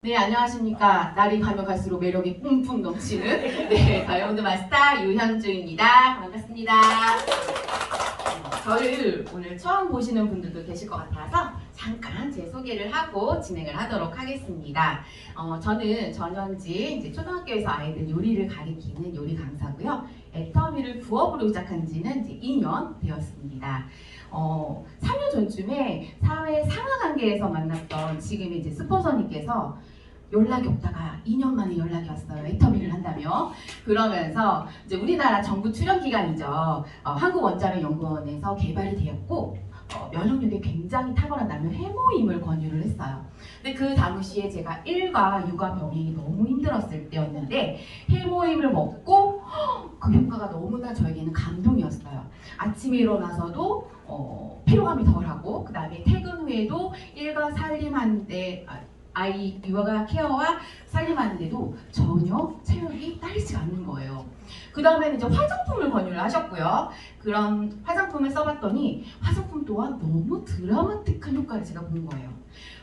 네, 안녕하십니까. 날이 가면 갈수록 매력이 뿜뿜 넘치는 네, 다이아몬드 마스터 유현주입니다. 반갑습니다. 저를 오늘 처음 보시는 분들도 계실 것 같아서 잠깐 제 소개를 하고 진행을 하도록 하겠습니다. 어, 저는 전현지 이제 초등학교에서 아이들 요리를 가리키는 요리 강사고요. 애터미를 부업으로 시작한 지는 이제 2년 되었습니다. 어, 3년 전쯤에 사회 상하 관계에서 만났던 지금 이제 스폰서님께서 연락이 없다가 2년 만에 연락이 왔어요. 인터뷰를 한다며. 그러면서 이제 우리나라 정부 출연 기관이죠. 어, 한국 원자력 연구원에서 개발이 되었고 어, 면역력이 굉장히 탁월하다면 해모임을 권유를 했어요. 근데 그 당시에 제가 일과 육아 병행이 너무 힘들었을 때였는데 해모임을 먹고 헉, 그 효과가 너무나 저에게는 감동이었어요. 아침에 일어나서도 어, 피로감이 덜하고 그 다음에 퇴근 후에도 일과 살림하는데 아, 아이 육아가 케어와 살림하는데도 전혀 체력이 딸리지가 않는 거예요. 그 다음에는 이제 화장품을 권유를 하셨고요. 그런 화장품을 써봤더니 화장품 또한 너무 드라마틱한 효과를 제가 본 거예요.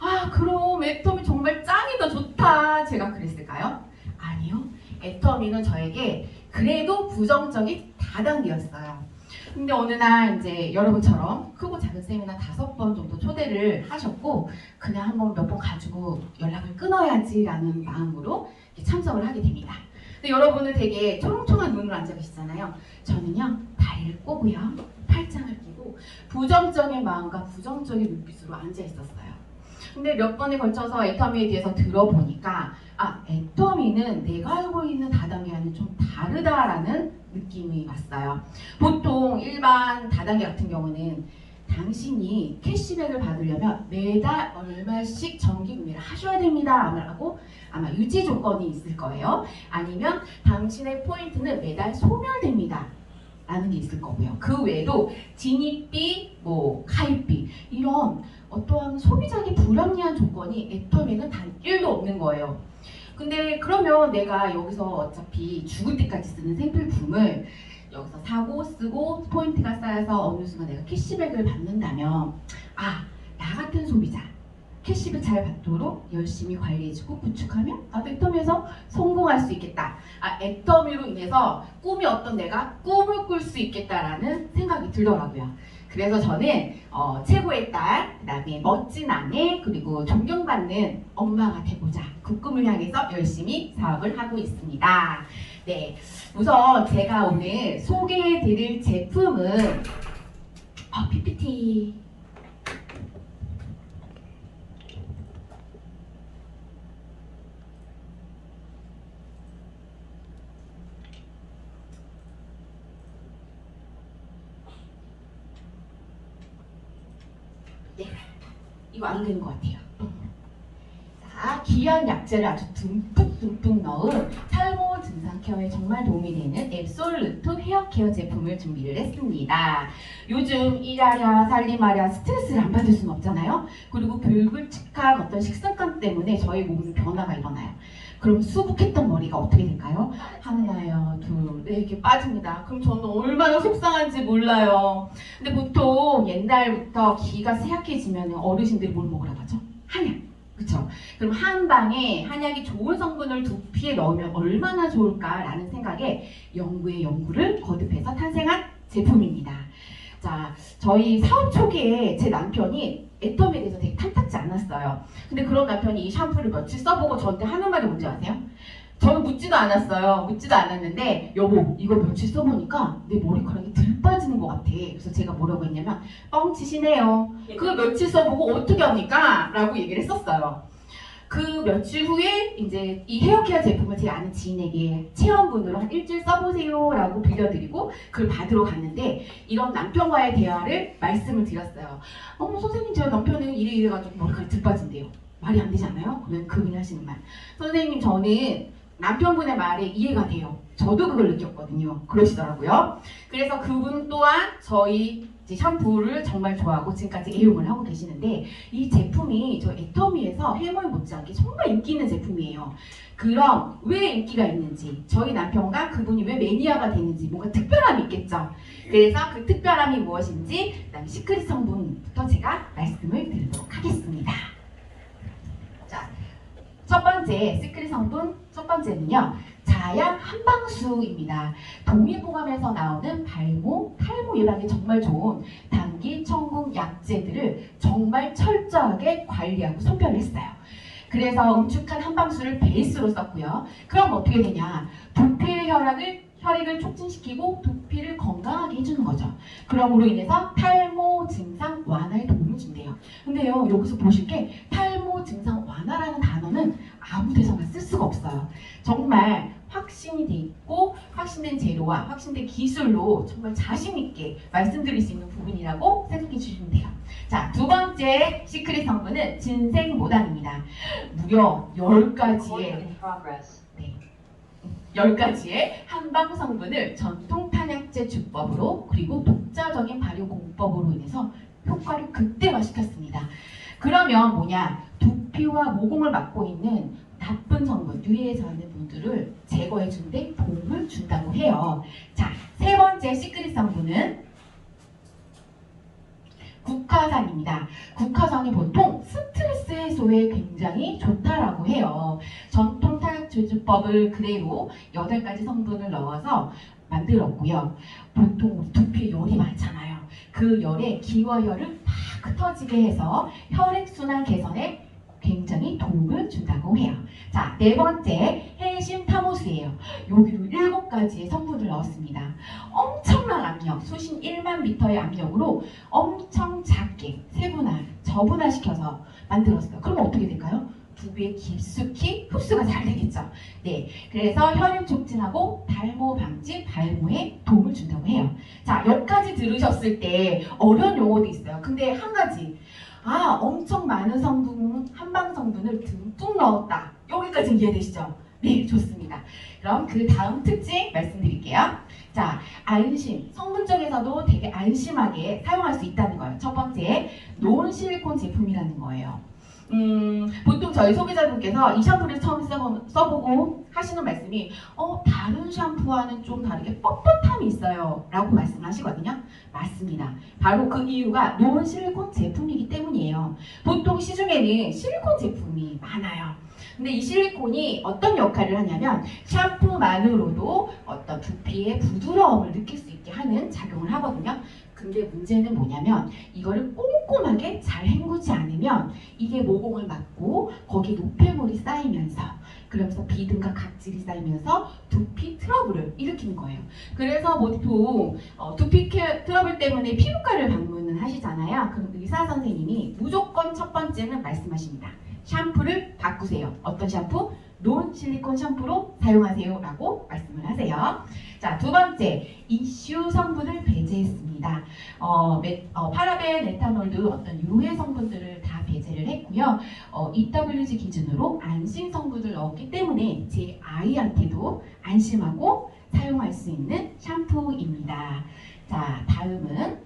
아 그럼 애터미 정말 짱이다 좋다 제가 그랬을까요? 아니요. 애터미는 저에게 그래도 부정적인 다단계였어요. 근데 어느 날 이제 여러분처럼 크고 작은 세미나 다섯 번 정도 초대를 하셨고 그냥 한번 몇 번 가지고 연락을 끊어야지라는 마음으로 참석을 하게 됩니다. 근데 여러분은 되게 초롱초롱한 눈으로 앉아 계시잖아요. 저는요 다리를 꼬고요 팔짱을 끼고 부정적인 마음과 부정적인 눈빛으로 앉아 있었어요. 근데 몇 번에 걸쳐서 애터미에 대해서 들어보니까 아 애터미는 내가 알고 있는 다단계와는 좀 다르다라는 느낌이 왔어요. 보통 일반 다단계 같은 경우는 당신이 캐시백을 받으려면 매달 얼마씩 정기 구매를 하셔야 됩니다. 라고 아마 유지 조건이 있을 거예요. 아니면 당신의 포인트는 매달 소멸됩니다. 라는 게 있을 거고요. 그 외에도 진입비, 뭐 가입비 이런 어떠한 소비자에게 불합리한 조건이 애터미는 단 1도 없는 거예요. 근데 그러면 내가 여기서 어차피 죽을 때까지 쓰는 생필품을 여기서 사고 쓰고 포인트가 쌓여서 어느 순간 내가 캐시백을 받는다면 아 나 같은 소비자 캐시백 잘 받도록 열심히 관리해주고 구축하면 나도 애터미에서 성공할 수 있겠다. 아 애터미로 인해서 꿈이 어떤 내가 꿈을 꿀 수 있겠다라는 생각이 들더라고요. 그래서 저는 어, 최고의 딸, 그다음에 멋진 아내, 그리고 존경받는 엄마가 되고자 그 꿈을 향해서 열심히 사업을 하고 있습니다. 네, 우선 제가 오늘 소개해드릴 제품은 어, PPT. 네, 이거 안 되는 것 같아요. 자, 귀한 약재를 아주 듬뿍듬뿍 넣은 탈모 증상 케어에 정말 도움이 되는 앱솔루트 헤어 케어 제품을 준비를 했습니다. 요즘 일하랴 살림하랴 스트레스를 안 받을 수는 없잖아요. 그리고 불규칙한 어떤 식습관 때문에 저희 몸에 변화가 일어나요. 그럼 수북했던 머리가 어떻게 될까요? 하나요, 둘, 네, 이렇게 빠집니다. 그럼 저는 얼마나 속상한지 몰라요. 근데 보통 옛날부터 기가 쇠약해지면 어르신들이 뭘 먹으라고 하죠? 한약. 그쵸? 그럼 한 방에 한약이 좋은 성분을 두피에 넣으면 얼마나 좋을까라는 생각에 연구에 연구를 거듭해서 탄생한 제품입니다. 자, 저희 사업 초기에 제 남편이 애텀에 대해서 되게 탐탁지 않았어요. 근데 그런 남편이 이 샴푸를 며칠 써보고 저한테 하는 말이 뭔지 아세요? 저는 묻지도 않았어요. 묻지도 않았는데 여보 이거 며칠 써보니까 내 머리카락이 들 빠지는 것 같아. 그래서 제가 뭐라고 했냐면 뻥치시네요. 그거 며칠 써보고 어떻게 합니까? 라고 얘기를 했었어요. 그 며칠 후에 이제 이 헤어케어 제품을 제 아는 지인에게 체험분으로 한 일주일 써보세요 라고 빌려드리고 그걸 받으러 갔는데 이런 남편과의 대화를 말씀을 드렸어요. 어머 선생님 제 남편은 이래 이래 가지고 머리카락이 들빠진대요. 말이 안 되지 않아요? 그러면 그분이 하시는 말. 선생님 저는 남편분의 말에 이해가 돼요. 저도 그걸 느꼈거든요. 그러시더라고요. 그래서 그분 또한 저희 샴푸를 정말 좋아하고 지금까지 애용을 하고 계시는데 이 제품이 저 애터미에서 해모임 못지않게 정말 인기 있는 제품이에요. 그럼 왜 인기가 있는지 저희 남편과 그분이 왜 매니아가 되는지 뭔가 특별함이 있겠죠. 그래서 그 특별함이 무엇인지 그다음에 시크릿 성분부터 제가 말씀을 드리도록 하겠습니다. 자, 첫 번째 시크릿 성분 첫 번째는요. 자양 한방수입니다. 동의보감에서 나오는 발모, 탈모 예방에 정말 좋은 당기, 청궁 약재들을 정말 철저하게 관리하고 선별을 했어요. 그래서 응축한 한방수를 베이스로 썼고요. 그럼 어떻게 되냐? 두피의 혈액을 혈액을 촉진시키고 두피를 건강하게 해주는 거죠. 그럼으로 인해서 탈모 증상 완화에 도움을 준대요. 근데요, 여기서 보실 게 탈모 증상 완화라는 단어는 아무 데서나 쓸 수가 없어요. 정말 확신이 돼 있고 확신된 재료와 확신된 기술로 정말 자신 있게 말씀드릴 수 있는 부분이라고 생각해 주시면 돼요. 자, 두 번째 시크릿 성분은 진생모당입니다. 무려 10가지의 in progress. 10가지의 한방 성분을 전통 탄약제 주법으로 그리고 독자적인 발효 공법으로 인해서 효과를 극대화시켰습니다. 그러면 뭐냐? 두피와 모공을 맡고 있는 나쁜 성분, 유해에서 하는 분들을 제거해 주는데 도움을 준다고 해요. 자, 세 번째 시크릿 성분은 국화산입니다. 국화산이 보통 스트레스 해소에 굉장히 좋다라고 해요. 전통 타약 제조법을 그대로 8가지 성분을 넣어서 만들었고요. 보통 두피에 열이 많잖아요. 그 열에 기와열을 팍 흩어지게 해서 혈액순환 개선에 굉장히 도움을 준다고 해요. 자, 네 번째 해심 타모수예요. 여기로 일곱 가지의 성분을 넣었습니다. 엄청난 압력, 수신 1만 미터의 압력으로 엄청 작게 세분화, 저분화시켜서 만들었어요. 그럼 어떻게 될까요? 두부에 깊숙이 흡수가 잘 되겠죠. 네, 그래서 혈액 촉진하고 탈모 방지, 발모에 도움을 준다고 해요. 자, 여기까지 들으셨을 때 어려운 용어도 있어요. 근데 한 가지, 아, 엄청 많은 성분, 한방 성분을 듬뿍 넣었다. 여기까지 이해되시죠? 네, 좋습니다. 그럼 그 다음 특징 말씀드릴게요. 자, 안심. 성분 쪽에서도 되게 안심하게 사용할 수 있다는 거예요. 첫 번째, 노은 실리콘 제품이라는 거예요. 음, 보통 저희 소비자분께서 이 샴푸를 처음 써보, 써보고 하시는 말씀이 어, 다른 샴푸와는 좀 다르게 뻣뻣함이 있어요. 라고 말씀하시거든요. 맞습니다. 바로 그 이유가 노은 실리콘 제품이기 때문이에요. 보통 시중에는 실리콘 제품이 많아요. 근데 이 실리콘이 어떤 역할을 하냐면 샴푸만으로도 어떤 두피의 부드러움을 느낄 수 있게 하는 작용을 하거든요. 근데 문제는 뭐냐면 이거를 꼼꼼하게 잘 헹구지 않으면 이게 모공을 막고 거기에 노폐물이 쌓이면서 그러면서 비듬과 각질이 쌓이면서 두피 트러블을 일으키는 거예요. 그래서 보통 어, 두피 트러블 때문에 피부과를 방문을 하시잖아요. 그럼 의사 선생님이 무조건 첫 번째는 말씀하십니다. 샴푸를 바꾸세요. 어떤 샴푸? 논 실리콘 샴푸로 사용하세요. 라고 말씀을 하세요. 자, 두 번째, 이슈 성분을 배제했습니다. 어, 메- 어, 파라벤, 에탄올도 어떤 유해 성분들을 다 배제를 했고요. 어, EWG 기준으로 안심 성분을 넣었기 때문에 제 아이한테도 안심하고 사용할 수 있는 샴푸입니다. 자, 다음은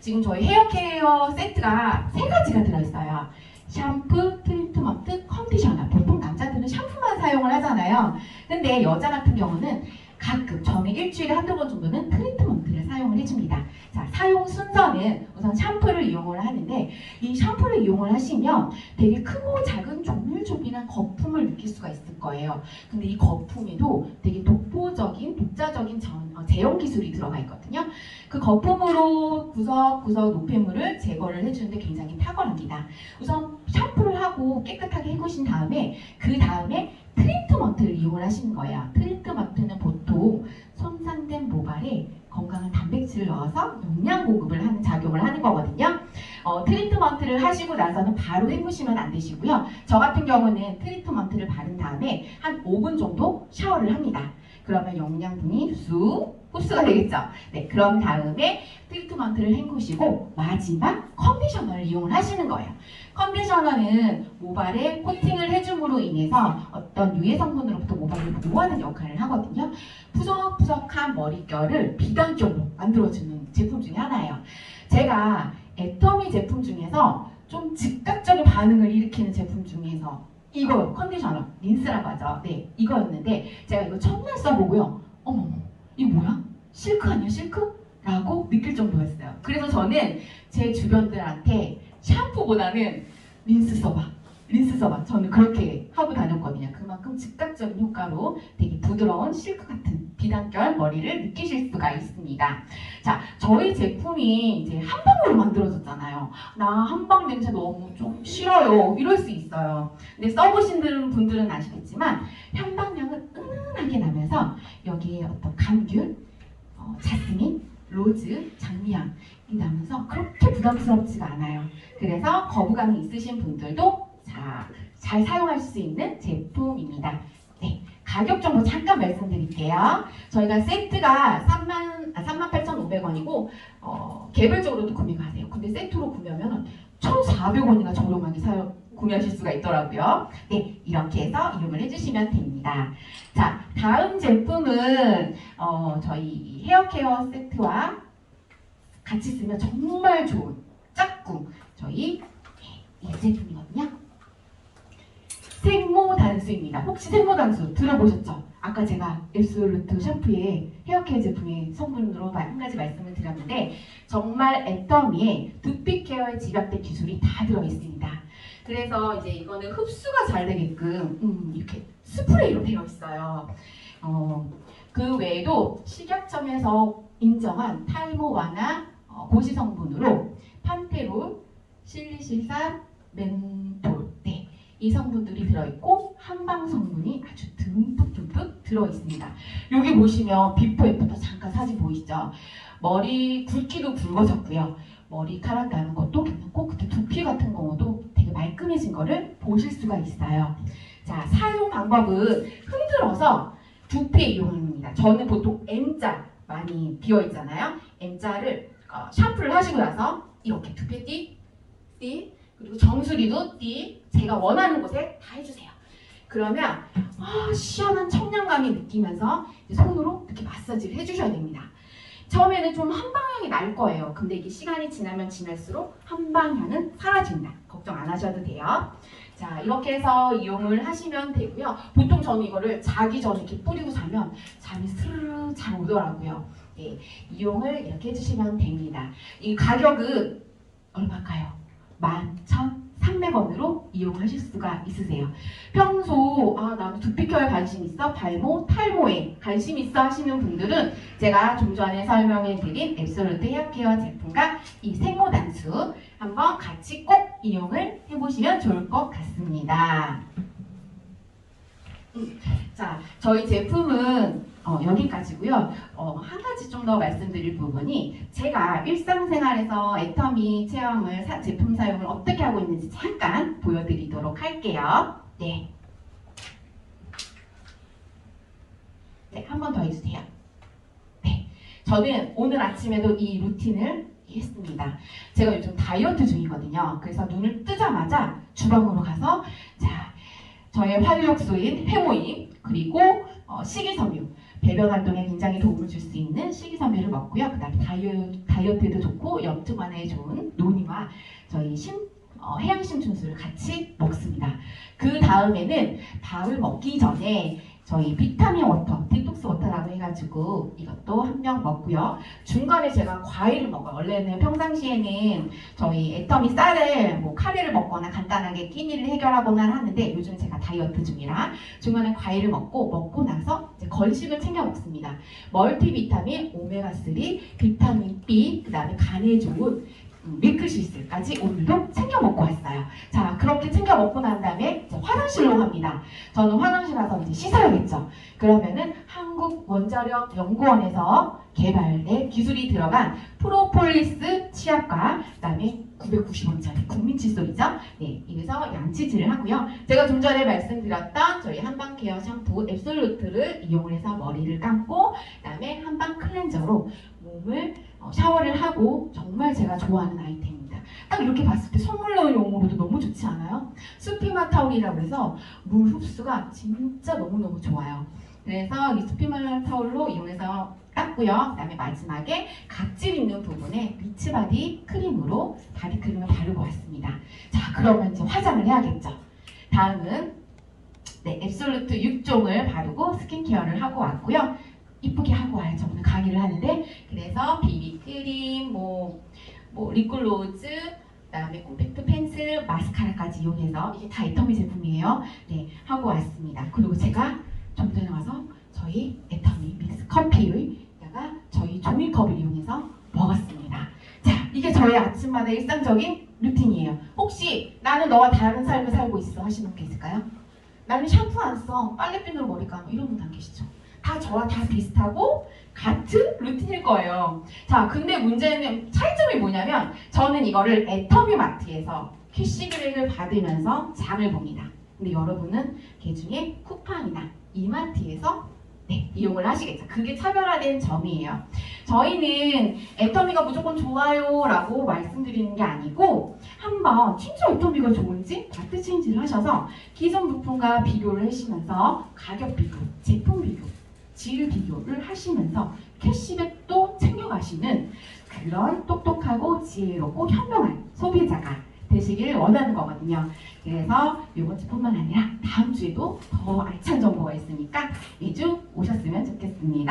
지금 저희 헤어케어 세트가 세 가지가 들어있어요. 샴푸, 트리트먼트, 컨디셔너. 보통 남자들은 샴푸만 사용을 하잖아요. 근데 여자 같은 경우는 가끔 저는 일주일에 한두 번 정도는 트리트먼트를 사용을 해줍니다. 자, 사용 순서는 우선 샴푸를 이용을 하는데 이 샴푸를 이용을 하시면 되게 크고 작은 조밀조밀한 거품을 느낄 수가 있을 거예요. 근데 이 거품에도 되게 독보적인 독자적인 전- 어, 제형 기술이 들어가 있거든요. 그 거품으로 구석구석 노폐물을 제거를 해주는데 굉장히 탁월합니다. 우선 샴푸를 하고 깨끗하게 해보신 다음에 그 다음에 트리트먼트를 이용을 하시는 거예요. 트리트먼트는 보통 손상된 모발에 건강한 단백질을 넣어서 영양 공급을 하는 작용을 하는 거거든요. 어, 트리트먼트를 하시고 나서는 바로 헹구시면 안 되시고요. 저 같은 경우는 트리트먼트를 바른 다음에 한 5분 정도 샤워를 합니다. 그러면 영양분이 쑥 흡수가 되겠죠. 네, 그런 다음에 트리트먼트를 헹구시고 마지막 컨디셔너를 이용을 하시는 거예요. 컨디셔너는 모발에 코팅을 해줌으로 인해서 어떤 유해 성분으로부터 모발을 보호하는 역할을 하거든요. 푸석푸석한 머릿결을 비단결로 만들어주는 제품 중에 하나예요. 제가 애터미 제품 중에서 좀 즉각적인 반응을 일으키는 제품 중에서 이거 컨디셔너 린스라고 하죠. 네, 이거였는데 제가 이거 첫날 써보고요. 어머, 이거 뭐야? 실크 아니야 실크? 라고 느낄 정도였어요. 그래서 저는 제 주변들한테 샴푸보다는 린스 써봐. 린스 써봐. 저는 그렇게 하고 다녔거든요. 그만큼 즉각적인 효과로 되게 부드러운 실크 같은 비단결 머리를 느끼실 수가 있습니다. 자, 저희 제품이 이제 한 방으로 만들어졌잖아요. 나 한 방 냄새 너무 좀 싫어요. 이럴 수 있어요. 근데 써보신 분들은 아시겠지만 향방향은 은은하게 나면서 여기에 어떤 감귤, 어, 자스민, 로즈, 장미향이 나면서 그렇게 부담스럽지가 않아요. 그래서 거부감이 있으신 분들도 자, 잘 사용할 수 있는 제품입니다. 네, 가격 정보 잠깐 말씀드릴게요. 저희가 세트가 3만, 아, 38,500원이고 어, 개별적으로도 구매가 돼요. 근데 세트로 구매하면 1,400원이나 저렴하게 사용, 구매하실 수가 있더라고요. 네, 이렇게 해서 이용을 해주시면 됩니다. 자, 다음 제품은 어, 저희 헤어케어 세트와 같이 쓰면 정말 좋은 짝꿍 저희 이 제품이거든요. 생모 단수입니다. 혹시 생모 단수 들어보셨죠? 아까 제가 앱솔루트 샴푸의 헤어케어 제품의 성분으로 한 가지 말씀을 드렸는데 정말 애터미에 두피 케어에 집약된 기술이 다 들어있습니다. 그래서 이제 이거는 흡수가 잘 되게끔 음, 이렇게 스프레이로 되어 있어요. 어, 그 외에도 식약청에서 인정한 탈모 완화 어, 고시 성분으로 판테롤, 실리실산, 멘톨 네, 이 성분들이 들어있고 한방 성분이 아주 듬뿍듬뿍 들어있습니다. 여기 보시면 비포 애프터 잠깐 사진 보이시죠? 머리 굵기도 굵어졌고요. 머리카락 나는 것도 괜찮고 그때 두피 같은 경우도 되게 말끔해진 거를 보실 수가 있어요. 자 사용 방법은 흔들어서 두피에 이용합니다. 저는 보통 M자 많이 비어 있잖아요. M자를 어, 샴푸를 하시고 나서 이렇게 두피에 띠, 띠 그리고 정수리도 띠 제가 원하는 곳에 다 해주세요. 그러면 아, 시원한 청량감이 느끼면서 손으로 이렇게 마사지를 해주셔야 됩니다. 처음에는 좀 한 방향이 날 거예요. 근데 이게 시간이 지나면 지날수록 한 방향은 사라진다. 걱정 안 하셔도 돼요. 자, 이렇게 해서 이용을 하시면 되고요. 보통 저는 이거를 자기 전에 이렇게 뿌리고 자면 잠이 스르르 잘 오더라고요. 네, 이용을 이렇게 해주시면 됩니다. 이 가격은 얼마일까요? 11,300원으로 이용하실 수가 있으세요. 평소 아 나도 두피 케어에 관심 있어 발모 탈모에 관심 있어 하시는 분들은 제가 좀 전에 설명해드린 앱솔루트 헤어케어 제품과 이 생모 단수 한번 같이 꼭 이용을 해보시면 좋을 것 같습니다. 음, 자 저희 제품은 어, 여기까지고요. 어, 한 가지 좀 더 말씀드릴 부분이 제가 일상생활에서 애터미 체험을 사- 제품 사용을 어떻게 하고 있는지 잠깐 보여드리도록 할게요. 네. 네, 한 번 더 해주세요. 네. 저는 오늘 아침에도 이 루틴을 했습니다. 제가 요즘 다이어트 중이거든요. 그래서 눈을 뜨자마자 주방으로 가서 자, 저의 활력소인 해모임 그리고 어, 식이섬유 배변 활동에 굉장히 도움을 줄 수 있는 식이섬유를 먹고요. 그다음에 다이어, 다이어트에도 좋고 염증완에 좋은 노니와 저희 심, 어, 해양심춘수를 같이 먹습니다. 그 다음에는 밥을 먹기 전에 저희 비타민 워터, 디톡스 워터라고 해가지고 이것도 한 병 먹고요. 중간에 제가 과일을 먹어요. 원래는 평상시에는 저희 애터미 쌀을 뭐 카레를 먹거나 간단하게 끼니를 해결하거나 하는데 요즘 제가 다이어트 중이라 중간에 과일을 먹고 먹고 나서 이제 건식을 챙겨 먹습니다. 멀티비타민, 오메가3, 비타민 B, 그 다음에 간에 좋은 음, 밀크시스까지 오늘도 챙겨 먹고 왔어요. 자, 그렇게 챙겨 먹고 난 다음에 화장실로 갑니다. 저는 화장실 가서 이제 씻어야겠죠. 그러면은 한국 원자력 연구원에서 개발된 기술이 들어간 프로폴리스 치약과 그다음에 990원짜리 국민 칫솔이죠. 네, 이래서 양치질을 하고요. 제가 좀 전에 말씀드렸던 저희 한방 케어 샴푸 앱솔루트를 이용을 해서 머리를 감고 그다음에 한방 클렌저로 몸을 어, 샤워를 하고 정말 제가 좋아하는 아이템입니다. 딱 이렇게 봤을 때 선물용으로도 너무 좋지 않아요? 수피마 타올이라고 해서 물 흡수가 진짜 너무너무 좋아요. 그래서 이 수피마 타올로 이용해서 닦고요. 그 다음에 마지막에 각질 있는 부분에 비치바디 크림으로 바디 크림을 바르고 왔습니다. 자, 그러면 이제 화장을 해야겠죠. 다음은 네, 앱솔루트 6종을 바르고 스킨케어를 하고 왔고요. 이쁘게 하고 와야죠. 오늘 강의를 하는데 그래서 비비 크림, 뭐, 뭐 립글로즈, 그다음에 콤팩트 펜슬, 마스카라까지 이용해서 이게 다 애터미 제품이에요. 네, 하고 왔습니다. 그리고 제가 좀 전에 와서 저희 애터미 믹스 커피를다가 저희 종이컵을 이용해서 먹었습니다. 자, 이게 저의 아침마다 일상적인 루틴이에요. 혹시 나는 너와 다른 삶을 살고 있어 하시는 분 계실까요? 나는 샴푸 안 써, 빨래핀으로 머리 감아 이런 분 안 계시죠? 다 저와 다 비슷하고 같은 루틴일 거예요. 자, 근데 문제는 차이점이 뭐냐면 저는 이거를 애터미 마트에서 캐시그렉을 받으면서 장을 봅니다. 근데 여러분은 그 중에 쿠팡이나 이마트에서 네, 이용을 하시겠죠. 그게 차별화된 점이에요. 저희는 애터미가 무조건 좋아요 라고 말씀드리는 게 아니고 한번 진짜 애터미가 좋은지 마트 체인지를 하셔서 기존 부품과 비교를 하시면서 가격 비교, 제품 비교, 질 비교를 하시면서 캐시백도 챙겨가시는 그런 똑똑하고 지혜롭고 현명한 소비자가 되시길 원하는 거거든요. 그래서 이번 주뿐만 아니라 다음 주에도 더 알찬 정보가 있으니까 매주 오셨으면 좋겠습니다.